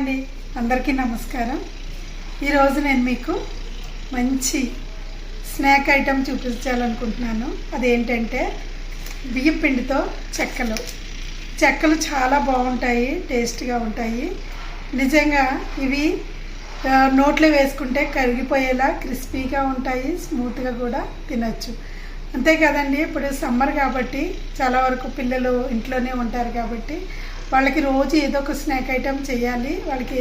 అండి. అందరికీ నమస్కారం. ఈరోజు నేను మీకు మంచి స్నాక్ ఐటెం చూపించాలనుకుంటున్నాను. అదేంటంటే బియ్యం పిండితో చెక్కలు. చెక్కలు చాలా బాగుంటాయి టేస్ట్గా ఉంటాయి. నిజంగా ఇవి నోట్లో వేసుకుంటే కరిగిపోయేలా క్రిస్పీగా ఉంటాయి స్మూత్గా కూడా తినచ్చు. అంతే కదండి ఇప్పుడు సమ్మర్ కాబట్టి చాలా వరకు పిల్లలు ఇంట్లోనే ఉంటారు కాబట్టి వాళ్ళకి రోజు ఏదో ఒక స్నాక్ ఐటెం చేయాలి. వాళ్ళకి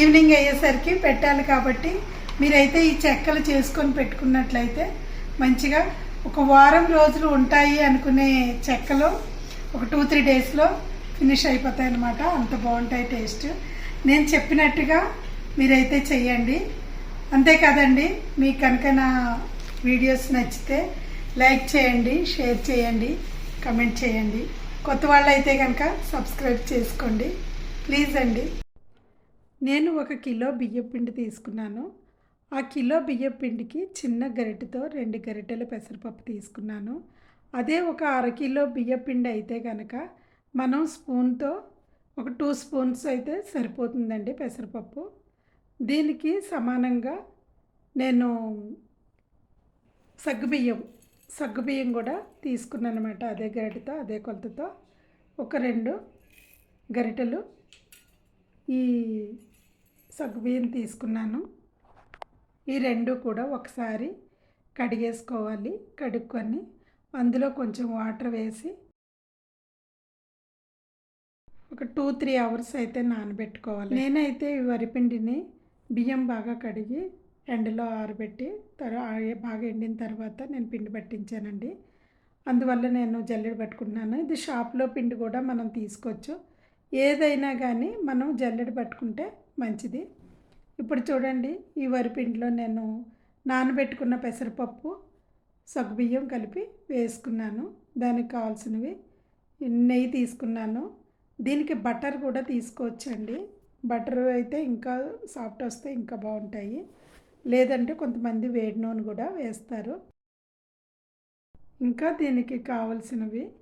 ఈవినింగ్ అయ్యేసరికి పెట్టాలి కాబట్టి మీరైతే ఈ చెక్కలు చేసుకొని పెట్టుకున్నట్లయితే మంచిగా ఒక వారం రోజులు ఉంటాయి అనుకునే చెక్కలు ఒక టూ త్రీ డేస్లో ఫినిష్ అయిపోతాయి అన్నమాట. అంత బాగుంటాయి టేస్ట్ నేను చెప్పినట్టుగా మీరైతే చెయ్యండి. అంతేకాదండి మీ మీకు కనుక నా వీడియోస్ నచ్చితే లైక్ చేయండి షేర్ చేయండి కమెంట్ చేయండి. కొత్త వాళ్ళు అయితే కనుక సబ్స్క్రైబ్ చేసుకోండి. ప్లీజ్ అండి. నేను ఒక కిలో బియ్యం పిండి తీసుకున్నాను. ఆ కిలో బియ్యం పిండికి చిన్న గరిటెతో రెండు గరిటెల పెసరపప్పు తీసుకున్నాను. అదే ఒక అర కిలో బియ్యం పిండి అయితే కనుక మనం స్పూన్తో ఒక టూ స్పూన్స్ అయితే సరిపోతుందండి పెసరపప్పు. దీనికి సమానంగా నేను సగ్గుబియ్యం సగ్గుబియ్యం కూడా తీసుకున్నాను అనమాట అదే గరిటతో అదే కొలతతో. ఒక రెండు గరిటెలు ఈ సగ్గుబియ్యం తీసుకున్నాను. ఈ రెండు కూడా ఒకసారి కడిగేసుకోవాలి కడుక్కొని. అందులో కొంచెం వాటర్ వేసి ఒక టూ త్రీ అవర్స్ అయితే నానబెట్టుకోవాలి. నేనైతే ఈ వరిపిండిని బియ్యం బాగా కడిగి ఎండలో ఆరబెట్టి తర్వాత బాగా ఎండిన తర్వాత నేను పిండి పట్టించానండి. అందువల్ల నేను జల్లెడ పట్టుకున్నాను ఇది షాప్లో పిండి కూడా మనం తీసుకోవచ్చు. ఏదైనా కానీ మనం జల్లెడ పట్టుకుంటే మంచిది. ఇప్పుడు చూడండి ఈ వరిపిండిలో నేను నానబెట్టుకున్న పెసరపప్పు సగ్గుబియ్యం కలిపి వేసుకున్నాను. దానికి కావాల్సినవి నెయ్యి తీసుకున్నాను. దీనికి బటర్ కూడా తీసుకోవచ్చండి. బటర్ అయితే ఇంకా సాఫ్ట్ వస్తే ఇంకా బాగుంటాయి. లేదంటే కొంతమంది వేడి నూనె కూడా వేస్తారు. ఇంకా దీనికి కావలసినవి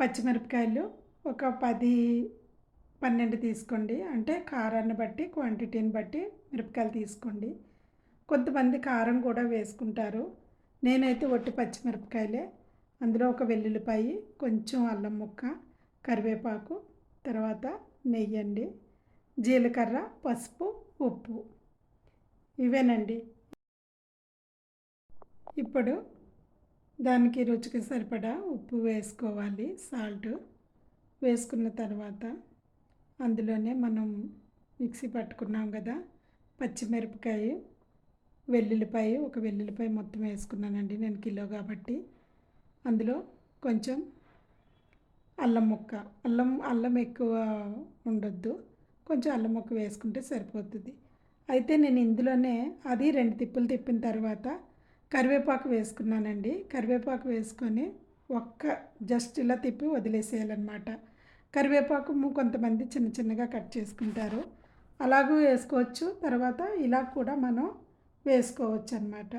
పచ్చిమిరపకాయలు ఒక పది పన్నెండు తీసుకోండి. అంటే కారాన్ని బట్టి క్వాంటిటీని బట్టి మిరపకాయలు తీసుకోండి. కొంతమంది కారం కూడా వేసుకుంటారు. నేనైతే ఒట్టి పచ్చిమిరపకాయలే. అందులో ఒక వెల్లుల్లిపాయి కొంచెం అల్లం ముక్క కరివేపాకు తర్వాత నెయ్యి అండి జీలకర్ర పసుపు ఉప్పు. ఇవేనండి. ఇప్పుడు దానికి రుచికి సరిపడా ఉప్పు వేసుకోవాలి సాల్ట్ వేసుకున్న తర్వాత అందులోనే మనం మిక్సీ పట్టుకున్నాం కదా పచ్చిమిరపకాయ వెల్లుల్లిపాయ ఒక వెల్లుల్లిపాయ మొత్తం వేసుకున్నానండి నేను కిలో కాబట్టి. అందులో కొంచెం అల్లం ముక్క అల్లం అల్లం ఎక్కువ ఉండొద్దు కొంచెం అల్లం ముక్క వేసుకుంటే సరిపోతుంది. అయితే నేను ఇందులోనే అది రెండు తిప్పులు తిప్పిన తర్వాత కరివేపాకు వేసుకున్నానండి. కరివేపాకు వేసుకొని ఒక్క జస్ట్ ఇలా తిప్పి వదిలేసేయాలన్నమాట. కరివేపాకు కొంతమంది చిన్న చిన్నగా కట్ చేసుకుంటారు. అలాగూ వేసుకోవచ్చు. తర్వాత ఇలా కూడా మనం వేసుకోవచ్చు అన్నమాట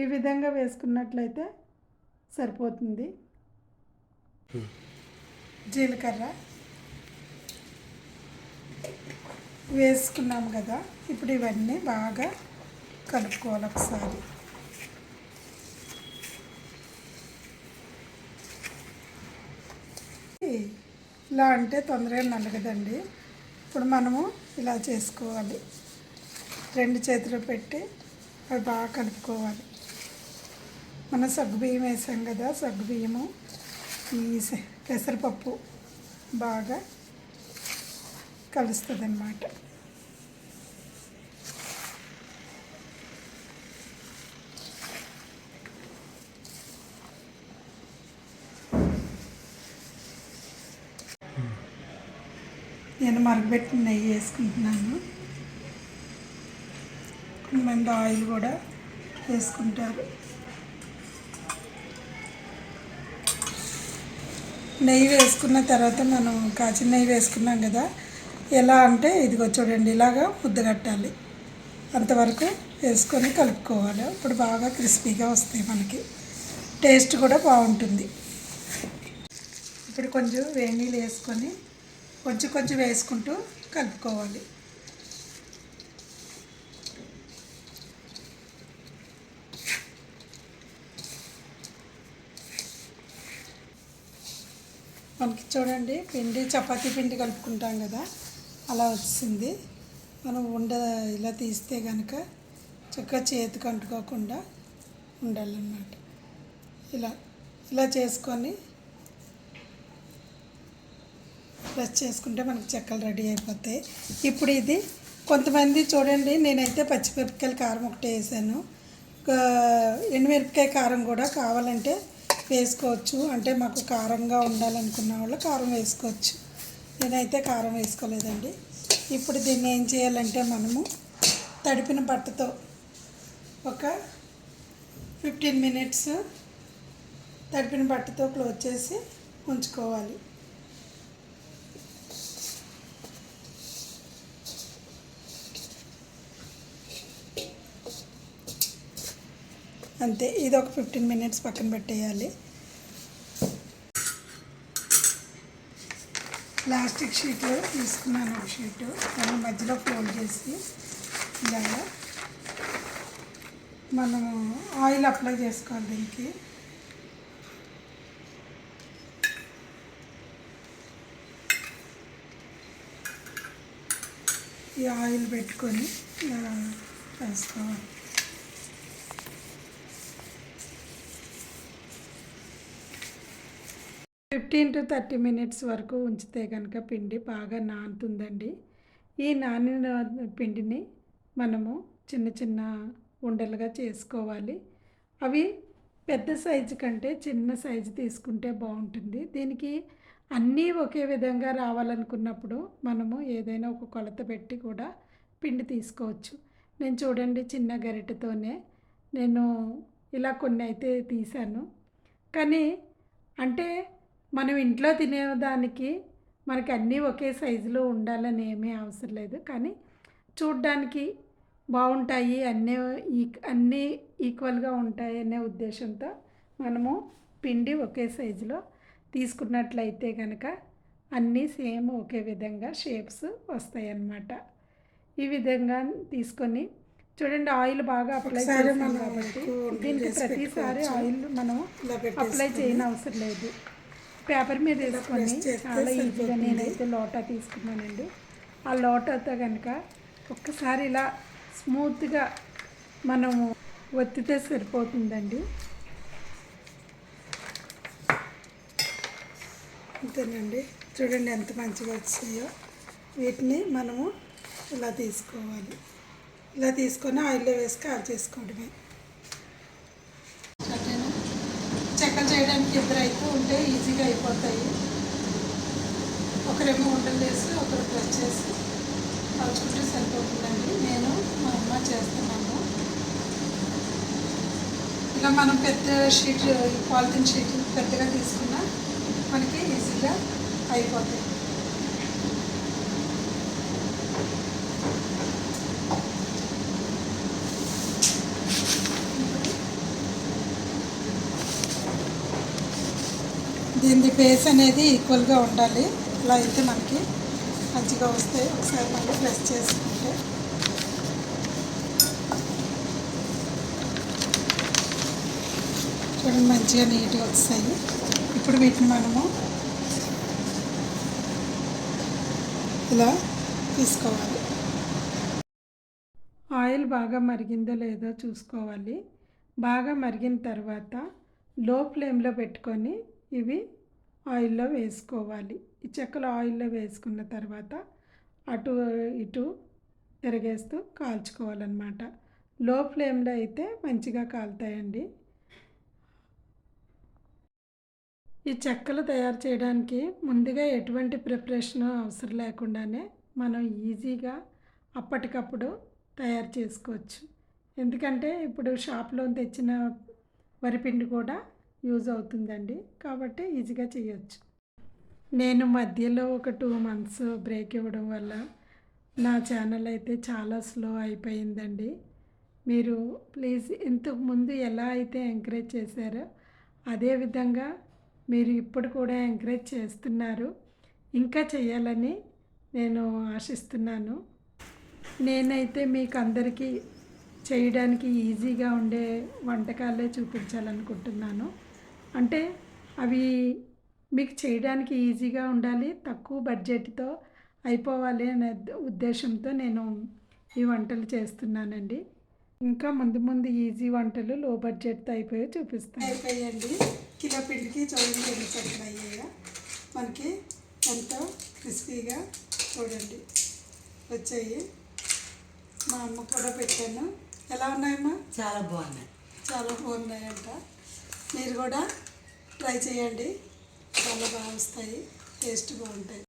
ఈ విధంగా వేసుకున్నట్లయితే సరిపోతుంది. జీలకర్ర. వేసుకున్నాం కదా ఇప్పుడు ఇవన్నీ బాగా కలుపుకోవాలి ఒకసారి. ఇలా అంటే తొందరగా నలగదండి. ఇప్పుడు మనము ఇలా చేసుకోవాలి. రెండు చేతులు పెట్టి అవి బాగా కలుపుకోవాలి. మనం సగ్గుబియ్యం వేసాం కదా సగ్గుబియ్యము ఈ పెసరపప్పు బాగా కలుస్తుంది అన్నమాట నేను మరగబెట్టిన నెయ్యి వేసుకుంటున్నాను. కొంతమంది ఆయిల్ కూడా వేసుకుంటారు. నెయ్యి వేసుకున్న తర్వాత మనం కాచిన నెయ్యి వేసుకున్నాం కదా ఎలా అంటే ఇదిగో చూడండి ఇలాగా ముద్ద కట్టాలి. అంతవరకు వేసుకొని కలుపుకోవాలి. ఇప్పుడు బాగా క్రిస్పీగా వస్తాయి మనకి. టేస్ట్ కూడా బాగుంటుంది. ఇప్పుడు కొంచెం వేడి వేసుకొని కొంచెం కొంచెం వేసుకుంటూ కలుపుకోవాలి. మనకి చూడండి పిండి చపాతీ పిండి కలుపుకుంటాం కదా. అలా వచ్చింది. మనం ఉండ ఇలా తీస్తే కనుక చక్కగా చేతికి అంటుకోకుండా ఉండాలన్నమాట. ఇలా ఇలా చేసుకొని ప్రెస్ చేసుకుంటే మనకి చెక్కలు రెడీ అయిపోతాయి. ఇప్పుడు ఇది కొంతమంది చూడండి నేనైతే పచ్చిమిరపకాయల కారం ఒకటి వేసాను. ఎండుమిరపకాయ కారం కూడా కావాలంటే వేసుకోవచ్చు. అంటే మాకు కారంగా ఉండాలనుకున్న వాళ్ళు కారం వేసుకోవచ్చు. నేనైతే కారం వేసుకోలేదండి. ఇప్పుడు దీన్ని ఏం చేయాలంటే మనము తడిపిన బట్టతో ఒక ఫిఫ్టీన్ మినిట్స్ తడిపిన బట్టతో క్లోజ్ చేసి ఉంచుకోవాలి. అంతే ఇది ఒక ఫిఫ్టీన్ మినిట్స్ పక్కన పెట్టేయాలి. ప్లాస్టిక్ షీట్ తీసుకున్నాను ఒక షీటు. దాన్ని మధ్యలో ఫోల్డ్ చేసి ఇలా మనము ఆయిల్ అప్లై చేసుకోవాలి దీనికి. ఈ ఆయిల్ పెట్టుకొని ఇలా వేసుకోవాలి. ఫిఫ్టీన్ టు థర్టీ మినిట్స్ వరకు ఉంచితే కనుక పిండి బాగా నానుతుందండి. ఈ నానిన పిండిని మనము చిన్న చిన్న ఉండలుగా చేసుకోవాలి. అవి పెద్ద సైజు కంటే చిన్న సైజు తీసుకుంటే బాగుంటుంది. దీనికి అన్నీ ఒకే విధంగా రావాలనుకున్నప్పుడు మనము ఏదైనా ఒక కొలత పెట్టి కూడా పిండి తీసుకోవచ్చు. నేను చూడండి చిన్న గరిటెతోనే నేను ఇలా కొన్ని అయితే తీశాను. కానీ అంటే మనం ఇంట్లో తినేదానికి మనకి అన్నీ ఒకే సైజులో ఉండాలని ఏమీ అవసరం లేదు. కానీ చూడ్డానికి బాగుంటాయి అన్నీ ఈ అన్నీ ఈక్వల్గా ఉంటాయి అనే ఉద్దేశంతో మనము పిండి ఒకే సైజులో తీసుకున్నట్లయితే కనుక అన్నీ సేమ్ ఒకే విధంగా షేప్స్ వస్తాయి అన్నమాట ఈ విధంగా తీసుకొని చూడండి ఆయిల్ బాగా అప్లై చేస్తాం కాబట్టి దీనికి ప్రతిసారి ఆయిల్ మనం అప్లై చేయని అవసరం లేదు. పేపర్ మీద వేసుకొని చాలా ఈజీగా నేనైతే లోటా తీసుకున్నానండి. ఆ లోటాతో కనుక ఒక్కసారి ఇలా స్మూత్గా మనము ఒత్తితే సరిపోతుందండి. అంతేనండి చూడండి ఎంత మంచిగా వచ్చాయో వీటిని మనము ఇలా తీసుకోవాలి. ఇలా తీసుకొని ఆయిల్లో వేసి కాల్ చేసుకోవడమే. చెక్కలు చేయడానికి ఇద్దరు అయితే ఉంటే ఈజీగా అయిపోతాయి. ఒకరేమో వంటలు వేసి ఒకరు ప్రెస్ చేసి కాల్చుకుంటే సరిపోతుందండి. నేను మా అమ్మ చేస్తున్నాము. ఇలా మనం పెద్ద షీట్ పాలిథిన్ షీట్ పెద్దగా తీసుకున్నా మనకి ఈజీగా అయిపోతాయి. బేస్ అనేది ఈక్వల్గా ఉండాలి. ఇలా అయితే మనకి మంచిగా వస్తాయి ఒకసారి మళ్ళీ ప్రెస్ చేసుకుంటే. చూడండి మంచిగా నీట్గా వస్తాయి ఇప్పుడు వీటిని మనము ఇలా తీసుకోవాలి. ఆయిల్ బాగా మరిగిందో లేదో చూసుకోవాలి. బాగా మరిగిన తర్వాత లో ఫ్లేమ్లో పెట్టుకొని ఇవి ఆయిల్లో వేసుకోవాలి. ఈ చెక్కలు ఆయిల్లో వేసుకున్న తర్వాత అటు ఇటు తిరగేస్తూ కాల్చుకోవాలన్నమాట. లో ఫ్లేమ్లో అయితే మంచిగా కాలుతాయండి. ఈ చెక్కలు తయారు చేయడానికి ముందుగా ఎటువంటి ప్రిపరేషన్ అవసరం లేకుండానే మనం ఈజీగా అప్పటికప్పుడు తయారు చేసుకోవచ్చు. ఎందుకంటే ఇప్పుడు షాప్లో తెచ్చిన వరిపిండి కూడా యూజ్ అవుతుందండి. కాబట్టి ఈజీగా చేయొచ్చు. నేను మధ్యలో ఒక టూ మంత్స్ బ్రేక్ ఇవ్వడం వల్ల నా ఛానల్ అయితే చాలా స్లో అయిపోయిందండి. మీరు ప్లీజ్ ఇంతకుముందు ఎలా అయితే ఎంకరేజ్ చేశారో అదేవిధంగా మీరు ఇప్పుడు కూడా ఎంకరేజ్ చేస్తున్నారు. ఇంకా చేయాలని నేను ఆశిస్తున్నాను. నేనైతే మీకు అందరికీ చేయడానికి ఈజీగా ఉండే వంటకాలే చూపించాలనుకుంటున్నాను. అంటే అవి మీకు చేయడానికి ఈజీగా ఉండాలి తక్కువ బడ్జెట్తో అయిపోవాలి అనే ఉద్దేశంతో నేను ఈ వంటలు చేస్తున్నానండి. ఇంకా ముందు ముందు ఈజీ వంటలు లో బడ్జెట్తో అయిపోయి చూపిస్తాను. అయిపోయాయండి కిలో పిండికి చూడండి ఎన్ని చక్కలు అయ్యాయో. మనకి ఎంతో క్రిస్పీగా చూడండి. వచ్చాయి. మా అమ్మ కూడా పెట్టాను. ఎలా ఉన్నాయమ్మా? చాలా బాగున్నాయి. చాలా బాగున్నాయంట. మీరు కూడా ట్రై చేయండి. చాలా బాగా వస్తాయి. టేస్ట్ బాగుంటాయి.